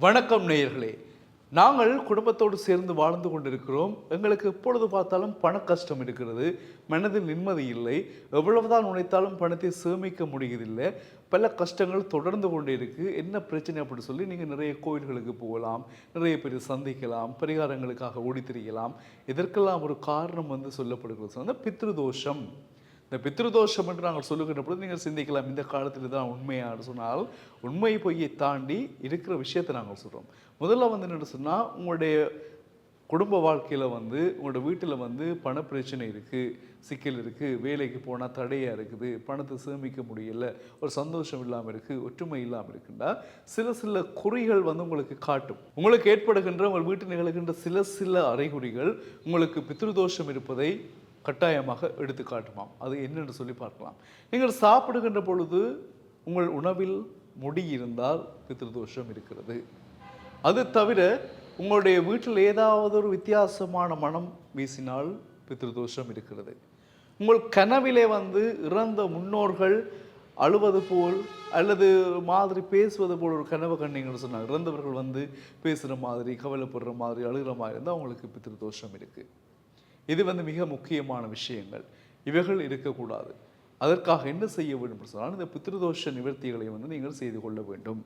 வணக்கம் நேயர்களே. நாங்கள் குடும்பத்தோடு சேர்ந்து வாழ்ந்து கொண்டிருக்கிறோம். எங்களுக்கு எப்பொழுது பார்த்தாலும் பண கஷ்டம் இருக்கிறது. மனதில் நிம்மதி இல்லை. எவ்வளவுதான் உழைத்தாலும் பணத்தை சேமிக்க முடியதில்லை பல கஷ்டங்கள் தொடர்ந்து கொண்டே இருக்கு. என்ன பிரச்சனை அப்படி சொல்லி நீங்கள் நிறைய கோயில்களுக்கு போகலாம். நிறைய பேர் சந்திக்கலாம். பரிகாரங்களுக்காக ஓடி திரியலாம் இதற்கெல்லாம் ஒரு காரணம் வந்து சொல்லப்படுகிறது. சொன்னால் பித்ருதோஷம். இந்த பித்ருதோஷம் என்று நாங்கள் சொல்லுகின்ற பொழுது நீங்கள் சிந்திக்கலாம் இந்த காலத்தில் தான் உண்மையான்னு சொன்னால் உண்மை பொய்யை தாண்டி இருக்கிற விஷயத்தை நாங்கள் சொல்கிறோம் முதல்ல வந்து என்ன சொன்னால் உங்களுடைய குடும்ப வாழ்க்கையில் வந்து உங்களோட வீட்டில் வந்து பண பிரச்சனை இருக்குது சிக்கல் இருக்குது வேலைக்கு போனால் தடையாக இருக்குது பணத்தை சேமிக்க முடியல ஒரு சந்தோஷம் இல்லாமல் இருக்குது ஒற்றுமை இல்லாமல் இருக்குண்டா சில சில குறிகள் வந்து உங்களுக்கு காட்டும். உங்களுக்கு ஏற்படுகின்ற உங்கள் வீட்டில் நிகழ்கின்ற சில சில அறிகுறிகள் உங்களுக்கு பித்ருதோஷம் இருப்பதை கட்டாயமாக எடுத்து காட்டுமாம். அது என்னென்று சொல்லி பார்க்கலாம். நீங்கள் சாப்பிடுகின்ற பொழுது உங்கள் உணவில் முடி இருந்தால் பித்திருதோஷம் இருக்கிறது. அது தவிர உங்களுடைய வீட்டில் ஏதாவது ஒரு வித்தியாசமான மனம் வீசினால் பித்திருதோஷம் இருக்கிறது. உங்கள் கனவிலே வந்து இறந்த முன்னோர்கள் அழுவது போல் அல்லது மாதிரி பேசுவது போல் ஒரு கனவு கண்டீங்கன்னு சொன்னாங்க இறந்தவர்கள் வந்து பேசுகிற மாதிரி கவலைப்படுற மாதிரி அழுகிற மாதிரி இருந்தால் அவங்களுக்கு பித்ருதோஷம் இருக்குது இது வந்து மிக முக்கியமான விஷயங்கள். இவைகள் இருக்கக்கூடாது. அதற்காக என்ன செய்ய வேண்டும் சொன்னால் இந்த பித்ருதோஷ நிவர்த்திகளை வந்து நீங்கள் செய்து கொள்ள வேண்டும்.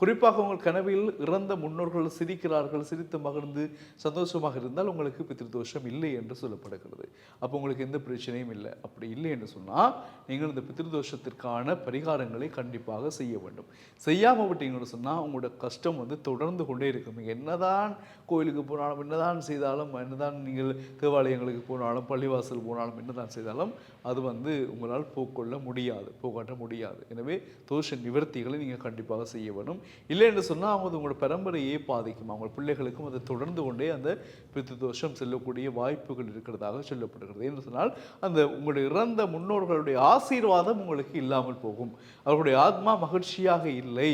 குறிப்பாக உங்கள் கனவில் இறந்த முன்னோர்கள் சிரிக்கிறார்கள் சிரித்து மகிழ்ந்து சந்தோஷமாக இருந்தால் உங்களுக்கு பித்திருதோஷம் இல்லை என்று சொல்லப்படுகிறது. அப்போ உங்களுக்கு எந்த பிரச்சனையும் இல்லை. அப்படி இல்லை என்று சொன்னால் நீங்கள் இந்த பித்திருதோஷத்திற்கான பரிகாரங்களை கண்டிப்பாக செய்ய வேண்டும். செய்யாமல் விட்டீங்கன்னு சொன்னால் உங்களோட கஷ்டம் வந்து தொடர்ந்து கொண்டே இருக்கும். நீங்கள் என்னதான் கோயிலுக்கு போனாலும் என்னதான் செய்தாலும் என்னதான் நீங்கள் தேவாலயங்களுக்கு போனாலும் பள்ளிவாசல் போனாலும் என்னதான் செய்தாலும் அது வந்து உங்களால் போக்கொள்ள முடியாது போக்காட்ட முடியாது. எனவே தோஷ நிவர்த்திகளை நீங்கள் கண்டிப்பாக செய்ய வேண்டும். இல்லை என்று சொன்னால் அவங்க உங்களோட பரம்பரையே பாதிக்கும். அவங்க பிள்ளைகளுக்கும் அதை தொடர்ந்து கொண்டே அந்த பித்து தோஷம் செல்லக்கூடிய வாய்ப்புகள் இருக்கிறதாக சொல்லப்படுகிறது. என்று சொன்னால் அந்த உங்களுடைய இறந்த முன்னோர்களுடைய ஆசீர்வாதம் உங்களுக்கு இல்லாமல் போகும். அவர்களுடைய ஆத்மா மகிழ்ச்சியாக இல்லை.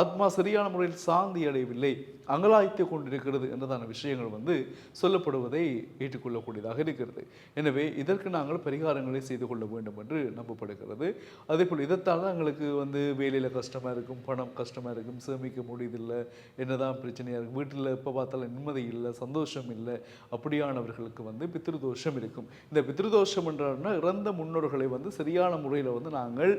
ஆத்மா சரியான முறையில் சாந்தி அடையவில்லை அங்கலாய்த்து கொண்டிருக்கிறது என்றதான விஷயங்கள் வந்து சொல்லப்படுவதை ஏற்றுக்கொள்ளக்கூடியதாக இருக்கிறது. எனவே இதற்கு நாங்கள் பரிகாரங்களை செய்து கொள்ள வேண்டும் என்று நம்பப்படுகிறது. அதே போல் இதைத்தால் தான் எங்களுக்கு வந்து வேலையில் கஷ்டமாக இருக்கும் பணம் கஷ்டமாக இருக்கும் சேமிக்க முடியதில்லை என்னதான் பிரச்சனையாக இருக்கும் வீட்டில் எப்போ பார்த்தாலும் நிம்மதி இல்லை சந்தோஷம் இல்லை அப்படியானவர்களுக்கு வந்து பித்ருதோஷம் இருக்கும். இந்த பித்ருதோஷம் என்றால்னா இறந்த முன்னோர்களை வந்து சரியான முறையில் வந்து நாங்கள்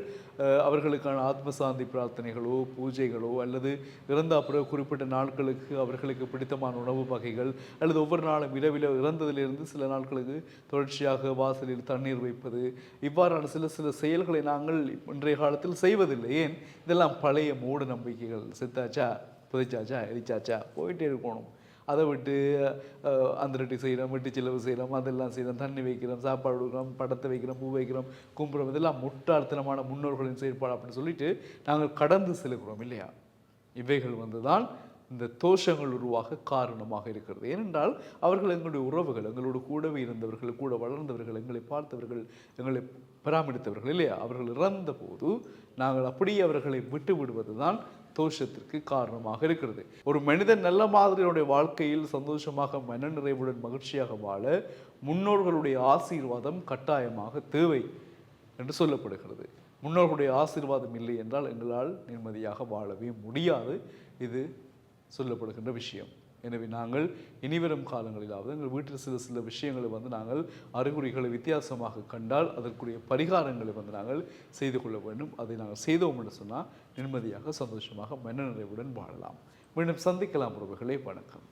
அவர்களுக்கான ஆத்மசாந்தி பிரார்த்தனைகளோ பூஜைகளோ அல்லது இறந்த அப்புறம் குறிப்பிட்ட நாட்களுக்கு அவர்களுக்கு பிடித்தமான உணவு வகைகள் அல்லது ஒவ்வொரு நாளும் இரவில் இறந்ததிலிருந்து சில நாட்களுக்கு தொடர்ச்சியாக வாசலில் தண்ணீர் வைப்பது இவ்வாறான சில சில செயல்களை நாங்கள் இன்றைய காலத்தில் செய்வதில்லை. ஏன்? இதெல்லாம் பழைய மூட நம்பிக்கைகள். செத்தாச்சா? புதைச்சாச்சா? எரிச்சாச்சா? போயிட்டே இருக்கணும். அதை விட்டு அந்தரட்டி செய்கிறோம் வெட்டி செலவு செய்கிறோம் அதெல்லாம் செய்கிறோம் தண்ணி வைக்கிறோம் சாப்பாடு கொடுக்குறோம் படத்தை வைக்கிறோம் பூ வைக்கிறோம் கும்புறோம் இதெல்லாம் முட்டாள்தனமான முன்னோர்களின் செயற்பாடு அப்படின்னு சொல்லிட்டு நாங்கள் கடந்து செல்கிறோம் இல்லையா? இவைகள் வந்து தான் இந்த தோஷங்கள் உருவாக காரணமாக இருக்கிறது. ஏனென்றால் அவர்கள் எங்களுடைய உறவுகள் எங்களோடு கூடவே இருந்தவர்கள் கூட வளர்ந்தவர்கள் எங்களை பார்த்தவர்கள் எங்களை பராமரித்தவர்கள் இல்லையா? அவர்கள் இறந்த போது நாங்கள் அப்படியே அவர்களை விட்டு விடுவது தான் தோஷத்திற்கு காரணமாக இருக்கிறது. ஒரு மனிதன் நல்ல மாதிரியுடைய வாழ்க்கையில் சந்தோஷமாக மனநிறைவுடன் மகிழ்ச்சியாக வாழ முன்னோர்களுடைய ஆசீர்வாதம் கட்டாயமாக தேவை என்று சொல்லப்படுகிறது. முன்னோர்களுடைய ஆசீர்வாதம் இல்லை என்றால் எங்களால் நிம்மதியாக வாழவே முடியாது. இது சொல்லப்படுகின்ற விஷயம். எனவே நாங்கள் இனிவரும் காலங்களிலாவது எங்கள் வீட்டில் சில சில விஷயங்களை வந்து நாங்கள் அறிகுறிகளை வித்தியாசமாக கண்டால் அதற்குரிய பரிகாரங்களை வந்து நாங்கள் செய்து கொள்ள வேண்டும். அதை நாங்கள் செய்தோம் என்று சொன்னால் நிம்மதியாக சந்தோஷமாக மனநிறைவுடன் வாழலாம். மீண்டும் சந்திக்கலாம் உறவுகளே. வணக்கம்.